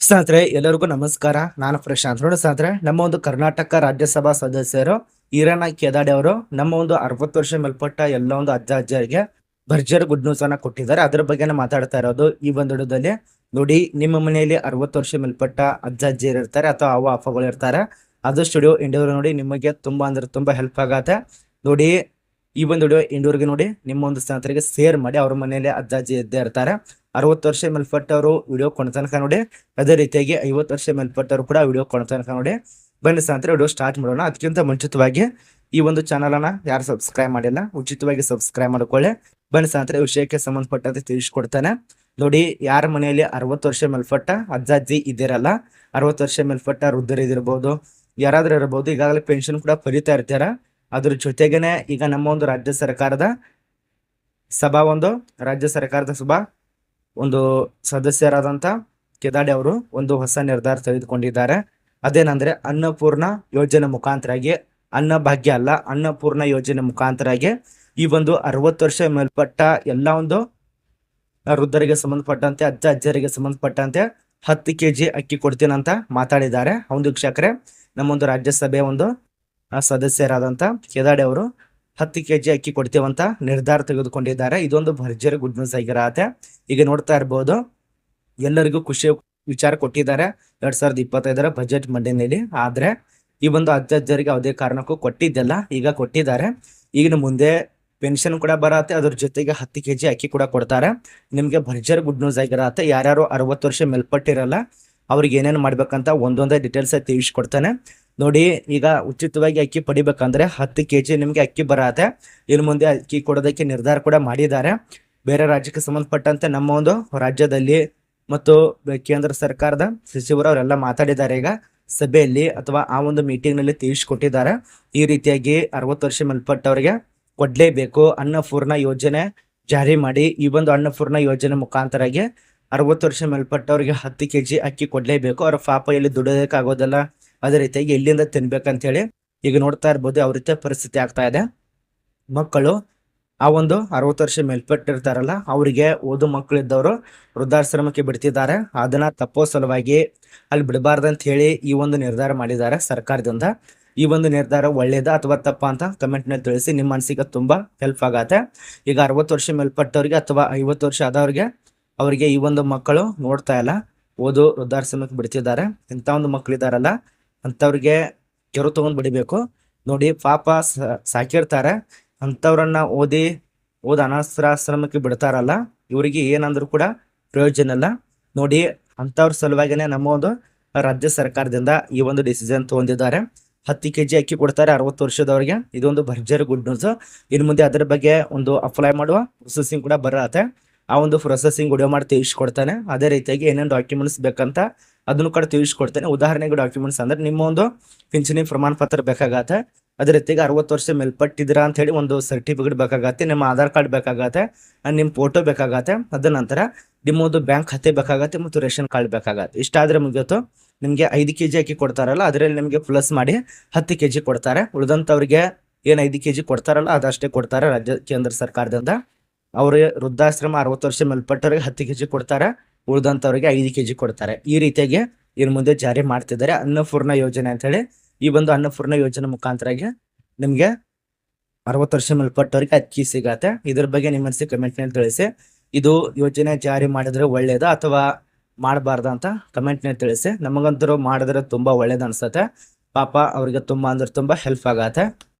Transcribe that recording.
ಸ್ನೇಹಿತರೆ, ಎಲ್ಲರಿಗೂ ನಮಸ್ಕಾರ. ನಾನು ಪ್ರಶಾಂತ್. ನೋಡಿ ಸ್ನೇಹಿತರೆ, ನಮ್ಮ ಒಂದು ಕರ್ನಾಟಕ ರಾಜ್ಯಸಭಾ ಸದಸ್ಯರು ಈರಣ್ಣ ಕೇದಾಡಿ ಅವರು ನಮ್ಮ ಒಂದು ಅರವತ್ತು ವರ್ಷ ಮೇಲ್ಪಟ್ಟ ಎಲ್ಲ ಒಂದು ಅಜ್ಜ ಅಜ್ಜರಿಗೆ ಭರ್ಜರ್ ಗುಡ್ ನ್ಯೂಸ್ ಅನ್ನ ಕೊಟ್ಟಿದ್ದಾರೆ. ಅದ್ರ ಬಗ್ಗೆ ಮಾತಾಡ್ತಾ ಇರೋದು ಈ ಒಂದು ವಿಡಿಯೋದಲ್ಲಿ ನೋಡಿ, ನಿಮ್ಮ ಮನೆಯಲ್ಲಿ ಅರವತ್ತು ವರ್ಷ ಮೇಲ್ಪಟ್ಟ ಅಜ್ಜ ಅಜ್ಜಿಯರು ಇರ್ತಾರೆ ಅಥವಾ ಅವ ಅಪ್ಪಗಳು ಇರ್ತಾರೆ. ಅದು ಸ್ಟುಡಿಯೋ ಇಂಡಿಯವರು ನೋಡಿ ನಿಮಗೆ ತುಂಬಾ ಅಂದ್ರೆ ತುಂಬಾ ಹೆಲ್ಪ್ ಆಗತ್ತೆ. ನೋಡಿ ಈ ಒಂದು ವಿಡಿಯೋ ಇಂಡೋರ್ಗೆ ನೋಡಿ, ನಿಮ್ಮ ಒಂದು ಸ್ನೇಹಿತರಿಗೆ ಶೇರ್ ಮಾಡಿ, ಅವ್ರ ಮನೆಯಲ್ಲಿ ಅಜ್ಜ, ಅಜ್ಜಿ ಇದ್ದೇ ಇರ್ತಾರೆ. ಅರವತ್ತು ವರ್ಷ ಮೇಲ್ಪಟ್ಟವರು ವಿಡಿಯೋ ತನಕ ನೋಡಿ, ಅದೇ ರೀತಿಯಾಗಿ ಐವತ್ತು ವರ್ಷ ಮೇಲ್ಪಟ್ಟವರು ಕೂಡ ವಿಡಿಯೋ ತನಕ ನೋಡಿ, ಬನ್ನಿ ಸ್ನೇಹಿತರೆ ವಿಡಿಯೋ ಸ್ಟಾರ್ಟ್ ಮಾಡೋಣ. ಅದಕ್ಕಿಂತ ಮುಂಚಿತವಾಗಿ ಈ ಒಂದು ಚಾನಲ್ ಅನ್ನ ಯಾರು ಸಬ್ಸ್ಕ್ರೈಬ್ ಮಾಡಿಲ್ಲ, ಉಚಿತವಾಗಿ ಸಬ್ಸ್ಕ್ರೈಬ್ ಮಾಡ್ಕೊಳ್ಳಿ. ಬನ್ನಿ ಸ್ನೇಹಿತರೆ ವಿಷಯಕ್ಕೆ ಸಂಬಂಧಪಟ್ಟಂತೆ ತಿಳಿಸ್ಕೊಡ್ತಾನೆ. ನೋಡಿ, ಯಾರ ಮನೆಯಲ್ಲಿ ಅರವತ್ತು ವರ್ಷ ಮೇಲ್ಪಟ್ಟ ಅಜ್ಜ, ಅಜ್ಜಿ ಇದ್ದೀರಲ್ಲ, ಅರವತ್ತು ವರ್ಷ ಮೇಲ್ಪಟ್ಟ ವೃದ್ಧರು ಇದಿರ್ಬೋದು ಯಾರಾದ್ರೂ ಇರಬಹುದು ಈಗಾಗಲೇ ಪೆನ್ಷನ್ ಕೂಡ ಪಡಿತಾ ಇರ್ತಾರ ಅದ್ರ ಜೊತೆಗೇನೆ ಈಗ ನಮ್ಮ ಒಂದು ರಾಜ್ಯ ಸರ್ಕಾರದ ಸಭಾ ಒಂದು, ರಾಜ್ಯ ಸರ್ಕಾರದ ಸಭಾ ಒಂದು ಸದಸ್ಯರಾದಂತ ಕೆದಾಡಿ ಅವರು ಒಂದು ಹೊಸ ನಿರ್ಧಾರ ತೆಗೆದುಕೊಂಡಿದ್ದಾರೆ. ಅದೇನಂದ್ರೆ ಅನ್ನಪೂರ್ಣ ಯೋಜನೆ ಮುಖಾಂತರಾಗಿ ಅನ್ನ ಭಾಗ್ಯ ಅಲ್ಲ, ಅನ್ನಪೂರ್ಣ ಯೋಜನೆ ಮುಖಾಂತರಾಗಿ ಈ ಒಂದು ಅರವತ್ತು ವರ್ಷ ಮೇಲ್ಪಟ್ಟ ಎಲ್ಲ ಒಂದು ವೃದ್ಧರಿಗೆ ಸಂಬಂಧಪಟ್ಟಂತೆ, ಅಜ್ಜ ಅಜ್ಜರಿಗೆ ಸಂಬಂಧಪಟ್ಟಂತೆ ಹತ್ತು ಕೆ ಜಿ ಅಕ್ಕಿ ಕೊಡ್ತೀನಂತ ಮಾತಾಡಿದ್ದಾರೆ. ಒಂದು ವೀಕ್ಷಕರೇ ನಮ್ಮೊಂದು ರಾಜ್ಯಸಭೆ ಒಂದು ಆ, ಸದಸ್ಯರಾದಂತ ಕೆದಾಡಿ ಅವರು ಹತ್ತು ಕೆ ಜಿ ಅಕ್ಕಿ ಕೊಡ್ತೀವಂತ ನಿರ್ಧಾರ ತೆಗೆದುಕೊಂಡಿದ್ದಾರೆ. ಇದೊಂದು ಭರ್ಜರಿ ಗುಡ್ ನ್ಯೂಸ್ ಆಗಿರತ್ತೆ. ಈಗ ನೋಡ್ತಾ ಇರ್ಬೋದು ಎಲ್ಲರಿಗೂ ಖುಷಿ ವಿಚಾರ ಕೊಟ್ಟಿದ್ದಾರೆ. ಎರಡ್ ಸಾವಿರದ ಇಪ್ಪತ್ತೈದರ ಬಜೆಟ್ ಮಂಡನೆಯಲ್ಲಿ. ಆದ್ರೆ ಈ ಒಂದು ಅಧ್ಯಕ್ಷರಿಗೆ ಯಾವುದೇ ಕಾರಣಕ್ಕೂ ಕೊಟ್ಟಿದ್ದಲ್ಲ ಈಗ ಕೊಟ್ಟಿದ್ದಾರೆ. ಈಗಿನ ಮುಂದೆ ಪೆನ್ಷನ್ ಕೂಡ ಬರತ್ತೆ ಅದ್ರ ಜೊತೆಗೆ ಹತ್ತು ಕೆ ಜಿ ಅಕ್ಕಿ ಕೂಡ ಕೊಡ್ತಾರೆ. ನಿಮ್ಗೆ ಭರ್ಜರಿ ಗುಡ್ ನ್ಯೂಸ್ ಆಗಿರತ್ತೆ. ಯಾರ್ಯಾರು ಅರವತ್ತು ವರ್ಷ ಮೇಲ್ಪಟ್ಟಿರಲ್ಲ ಅವ್ರಿಗೆ ಏನೇನು ಮಾಡ್ಬೇಕಂತ ಒಂದೊಂದೇ ಡೀಟೇಲ್ಸ್ ತಿಳಿಸ್ಕೊಡ್ತಾನೆ. ನೋಡಿ, ಈಗ ಉಚಿತವಾಗಿ ಅಕ್ಕಿ ಪಡಿಬೇಕಂದ್ರೆ ಹತ್ತು ಕೆ ಜಿ ನಿಮ್ಗೆ ಅಕ್ಕಿ ಬರತ್ತೆ. ಇನ್ನು ಮುಂದೆ ಅಕ್ಕಿ ಕೊಡೋದಕ್ಕೆ ನಿರ್ಧಾರ ಕೂಡ ಮಾಡಿದ್ದಾರೆ. ಬೇರೆ ರಾಜ್ಯಕ್ಕೆ ಸಂಬಂಧಪಟ್ಟಂತೆ ನಮ್ಮ ಒಂದು ರಾಜ್ಯದಲ್ಲಿ ಮತ್ತು ಕೇಂದ್ರ ಸರ್ಕಾರದ ಸಚಿವರು ಅವರೆಲ್ಲ ಮಾತಾಡಿದ್ದಾರೆ. ಈಗ ಸಭೆಯಲ್ಲಿ ಅಥವಾ ಆ ಒಂದು ಮೀಟಿಂಗ್ನಲ್ಲಿ ತಿಳಿಸ್ಕೊಟ್ಟಿದ್ದಾರೆ. ಈ ರೀತಿಯಾಗಿ ಅರವತ್ತು ವರ್ಷ ಮೇಲ್ಪಟ್ಟವರಿಗೆ ಕೊಡ್ಲೇಬೇಕು. ಅನ್ನಪೂರ್ಣ ಯೋಜನೆ ಜಾರಿ ಮಾಡಿ, ಈ ಒಂದು ಅನ್ನಪೂರ್ಣ ಯೋಜನೆ ಮುಖಾಂತರಾಗಿ ಅರವತ್ತು ವರ್ಷ ಮೇಲ್ಪಟ್ಟವರಿಗೆ ಹತ್ತು ಕೆ ಜಿ ಅಕ್ಕಿ ಕೊಡ್ಲೇಬೇಕು. ಅವ್ರ ಪಾಪ ಎಲ್ಲಿ ದುಡಿಯೋದಕ್ಕಾಗೋದಲ್ಲ. ಅದೇ ರೀತಿಯಾಗಿ ಎಲ್ಲಿಂದ ತಿನ್ಬೇಕಂತೇಳಿ ಈಗ ನೋಡ್ತಾ ಇರ್ಬೋದು, ಯಾವ ರೀತಿಯ ಪರಿಸ್ಥಿತಿ ಆಗ್ತಾ ಇದೆ. ಮಕ್ಕಳು, ಆ ಒಂದು ಅರವತ್ತು ವರ್ಷ ಮೇಲ್ಪಟ್ಟಿರ್ತಾರಲ್ಲ, ಅವರಿಗೆ ಓದು ಮಕ್ಕಳಿದ್ದವರು ವೃದ್ಧಾಶ್ರಮಕ್ಕೆ ಬಿಡ್ತಿದ್ದಾರೆ. ಅದನ್ನ ತಪ್ಪೋ ಸಲುವಾಗಿ ಅಲ್ಲಿ ಬಿಡಬಾರ್ದಂತ ಹೇಳಿ ಈ ಒಂದು ನಿರ್ಧಾರ ಮಾಡಿದ್ದಾರೆ ಸರ್ಕಾರದಿಂದ. ಈ ಒಂದು ನಿರ್ಧಾರ ಒಳ್ಳೇದ ಅಥವಾ ತಪ್ಪ ಅಂತ ಕಮೆಂಟ್ನಲ್ಲಿ ತಿಳಿಸಿ, ನಿಮ್ಮ ಮನಸ್ಸಿಗೆ ತುಂಬಾ ಹೆಲ್ಪ್ ಆಗತ್ತೆ. ಈಗ ಅರವತ್ತು ವರ್ಷ ಮೇಲ್ಪಟ್ಟವ್ರಿಗೆ ಅಥವಾ ಐವತ್ತು ವರ್ಷ ಆದವ್ರಿಗೆ ಅವರಿಗೆ ಈ ಒಂದು ಮಕ್ಕಳು ನೋಡ್ತಾ ಇಲ್ಲ, ಓದು ವೃದ್ಧಾಶ್ರಮಕ್ಕೆ ಬಿಡ್ತಿದ್ದಾರೆ. ಇಂಥ ಒಂದು ಮಕ್ಕಳಿದಾರಲ್ಲ ಅಂಥವ್ರಿಗೆ ಕೆರು ತೊಗೊಂಡು ಬಡಿಬೇಕು. ನೋಡಿ ಪಾಪ ಸಾಕಿರ್ತಾರೆ. ಅಂಥವ್ರನ್ನ ಓದಿ ಓದಿ ಅನಾಥಾಶ್ರಮಕ್ಕೆ ಬಿಡ್ತಾರಲ್ಲ, ಇವರಿಗೆ ಏನಂದ್ರೂ ಕೂಡ ಪ್ರಯೋಜನ ಇಲ್ಲ. ನೋಡಿ ಅಂಥವ್ರ ಸಲುವಾಗಿನೇ ನಮ್ಮ ಒಂದು ರಾಜ್ಯ ಸರ್ಕಾರದಿಂದ ಈ ಒಂದು ಡಿಸಿಷನ್ ತಗೊಂಡಿದ್ದಾರೆ. ಹತ್ತು ಕೆ ಜಿ ಅಕ್ಕಿ ಕೊಡ್ತಾರೆ ಅರವತ್ತು ವರ್ಷದವರಿಗೆ. ಇದೊಂದು ಭರ್ಜರಿ ಗುಡ್ ನ್ಯೂಸ್. ಇನ್ನು ಮುಂದೆ ಅದರ ಬಗ್ಗೆ ಒಂದು ಅಪ್ಲೈ ಮಾಡುವ ಪ್ರೊಸೆಸಿಂಗ್ ಕೂಡ ಬರತ್ತೆ. ಆ ಒಂದು ಪ್ರೊಸೆಸಿಂಗ್ ವಿಡಿಯೋ ಮಾಡಿ ತಿಳಿಸ್ಕೊಡ್ತಾನೆ. ಅದೇ ರೀತಿಯಾಗಿ ಏನೇನು ಡಾಕ್ಯುಮೆಂಟ್ಸ್ ಬೇಕಂತ ಅದನ್ನು ಕೂಡ ತಿಳಿಸ್ಕೊಡ್ತೇನೆ. ಉದಾಹರಣೆಗೆ ಡಾಕ್ಯುಮೆಂಟ್ಸ್ ಅಂದ್ರೆ ನಿಮ್ಮ ಒಂದು ಪಿಂಚಣಿ ಪ್ರಮಾಣ ಪತ್ರ ಬೇಕಾಗತ್ತೆ. ಅದೇ ರೀತಿಗೆ ಅರವತ್ತು ವರ್ಷ ಮೇಲ್ಪಟ್ಟಿದ್ದೀರಾ ಅಂತ ಹೇಳಿ ಒಂದು ಸರ್ಟಿಫಿಕೇಟ್ ಬೇಕಾಗತ್ತೆ, ನಿಮ್ಮ ಆಧಾರ್ ಕಾರ್ಡ್ ಬೇಕಾಗತ್ತೆ ನಿಮ್ಮ ಫೋಟೋ ಬೇಕಾಗತ್ತೆ. ಅದ ನಂತರ ನಿಮ್ಮ ಒಂದು ಬ್ಯಾಂಕ್ ಖಾತೆ ಬೇಕಾಗತ್ತೆ ಮತ್ತು ರೇಷನ್ ಕಾರ್ಡ್ ಬೇಕಾಗತ್ತೆ. ಇಷ್ಟಾದ್ರೆ ಮುಗಿಯೋತು ನಿಮಗೆ ಐದು ಕೆ ಜಿ ಅಕ್ಕಿ ಕೊಡ್ತಾರಲ್ಲ, ಅದರಲ್ಲಿ ನಿಮಗೆ ಪ್ಲಸ್ ಮಾಡಿ ಹತ್ತು ಕೆ ಜಿ ಕೊಡ್ತಾರೆ. ಉಳಿದಂಥವ್ರಿಗೆ ಏನು ಐದು ಕೆ ಜಿ ಕೊಡ್ತಾರಲ್ಲ, ಅದಷ್ಟೇ ಕೊಡ್ತಾರೆ ರಾಜ್ಯ ಕೇಂದ್ರ ಸರ್ಕಾರದಿಂದ. ಅವರು ವೃದ್ಧಾಶ್ರಮ ಅರವತ್ತು ವರ್ಷ ಮೇಲ್ಪಟ್ಟವ್ರಿಗೆ ಹತ್ತು ಕೆ ಜಿ ಕೊಡ್ತಾರೆ. ಉಳಿದಂಥವ್ರಿಗೆ ಐದು ಕೆ ಜಿ ಕೊಡ್ತಾರೆ. ಈ ರೀತಿಯಾಗಿ ಇನ್ನು ಮುಂದೆ ಜಾರಿ ಮಾಡ್ತಿದ್ದಾರೆ. ಅನ್ನಪೂರ್ಣ ಯೋಜನೆ ಅಂತ ಹೇಳಿ ಈ ಒಂದು ಅನ್ನಪೂರ್ಣ ಯೋಜನೆ ಮುಖಾಂತರಾಗಿ ನಿಮಗೆ ಅರವತ್ತು ವರ್ಷ ಮೇಲ್ಪಟ್ಟವ್ರಿಗೆ ಅಕ್ಕಿ ಸಿಗತ್ತೆ. ಇದ್ರ ಬಗ್ಗೆ ನಿಮ್ಮ ಅನಿಸಿಕೆ ಕಮೆಂಟ್ನಲ್ಲಿ ತಿಳಿಸಿ. ಇದು ಯೋಜನೆ ಜಾರಿ ಮಾಡಿದ್ರೆ ಒಳ್ಳೇದ ಅಥವಾ ಮಾಡಬಾರ್ದ ಅಂತ ಕಮೆಂಟ್ನಲ್ಲಿ ತಿಳಿಸಿ. ನಮಗಂತರೂ ಮಾಡಿದ್ರೆ ತುಂಬಾ ಒಳ್ಳೇದು ಅನ್ಸತ್ತೆ. ಪಾಪ ಅವ್ರಿಗೆ ತುಂಬಾ ಅಂದ್ರೆ ತುಂಬಾ ಹೆಲ್ಪ್ ಆಗತ್ತೆ.